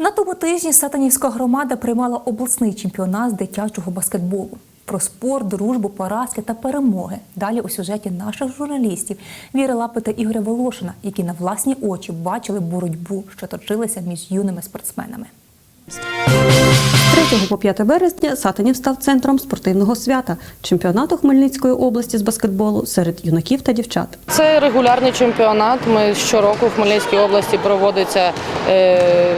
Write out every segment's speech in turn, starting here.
На тому тижні Сатанівська громада приймала обласний чемпіонат з дитячого баскетболу. Про спорт, дружбу, поразки та перемоги. Далі у сюжеті наших журналістів Віри Лапи та Ігоря Волошина, які на власні очі бачили боротьбу, що точилася між юними спортсменами. З 3 по 5 березня Сатанів став центром спортивного свята чемпіонату Хмельницької області з баскетболу серед юнаків та дівчат. Це регулярний чемпіонат. Ми щороку в Хмельницькій області проводиться е,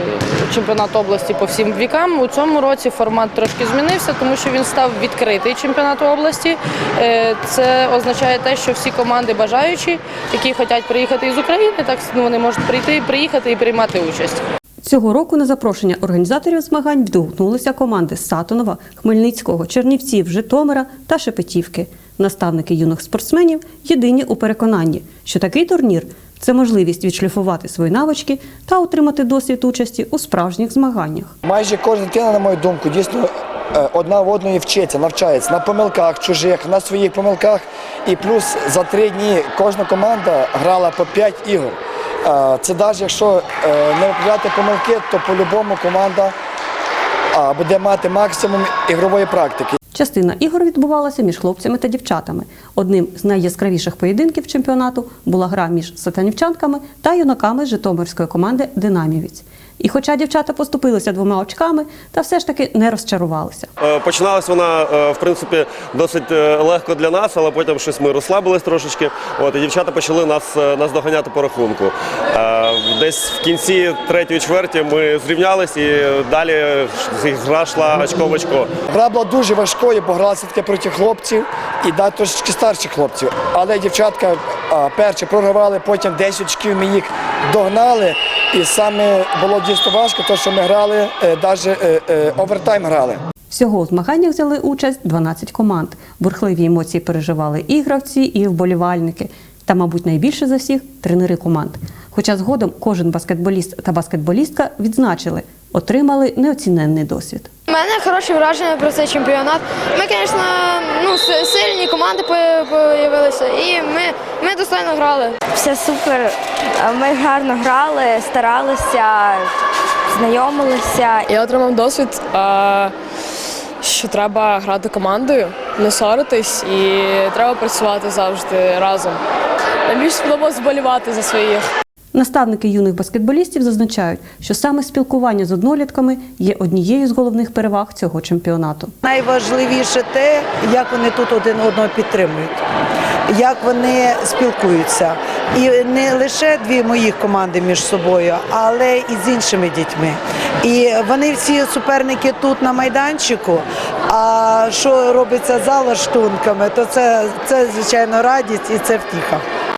чемпіонат області по всім вікам. У цьому році формат трошки змінився, тому що він став відкритий чемпіонат області. Е, це означає те, що всі команди бажаючі, які хочуть приїхати із України, так ну, вони можуть прийти, приїхати і приймати участь. Цього року на запрошення організаторів змагань відгукнулися команди Сатонова, Хмельницького, Чернівців, Житомира та Шепетівки. Наставники юних спортсменів єдині у переконанні, що такий турнір це можливість відшліфувати свої навички та отримати досвід участі у справжніх змаганнях. Майже кожна дитина, на мою думку, дійсно е, одна в одної вчиться, навчається на помилках чужих, на своїх помилках. І плюс за три дні кожна команда грала по 5 ігор. Е, Це навіть якщо е, не виправляти помилки, то по-любому команда буде мати максимум ігрової практики. Частина ігор відбувалася між хлопцями та дівчатами. Одним з найяскравіших поєдинків чемпіонату була гра між сатанівчанками та юнаками Житомирської команди Динамівець. І хоча дівчата поступилися двома очками, та все ж таки не розчарувалися. Е, Починалась вона е, в принципі досить е, легко для нас, але потім щось ми розслабились трошечки. От і дівчата почали нас, нас доганяти по рахунку. Десь в кінці третьої чверті ми зрівнялись і далі гра йшла очко в очко. Гра була дуже важкою, бо гралася таки проти хлопців і да, трошечки старших хлопців. Але дівчатка перші програвали, потім 10 очків ми їх догнали. І саме було дійсно важко, тому що ми грали, навіть овертайм грали. Всього у змаганнях взяли участь 12 команд. Бурхливі емоції переживали і гравці, і вболівальники. Та, мабуть, найбільше за всіх тренери команд. Хоча згодом кожен баскетболіст та баскетболістка відзначили, отримали неоціненний досвід. У мене хороші враження про цей чемпіонат. Ми, звісно, ну, сильні команди з'явилися, і ми, ми достойно грали. Все супер. Ми гарно грали, старалися, знайомилися. Я отримав досвід, що треба грати командою, не ссоритись і треба працювати завжди разом. Найбільше сподобалось вболівати за своїх. Наставники юних баскетболістів зазначають, що саме спілкування з однолітками є однією з головних переваг цього чемпіонату. Найважливіше те, як вони тут один одного підтримують, як вони спілкуються. І не лише дві моїх команди між собою, але і з іншими дітьми. І вони всі суперники тут на майданчику. А що робиться за лаштунками, то це, це звичайно радість і це втіха.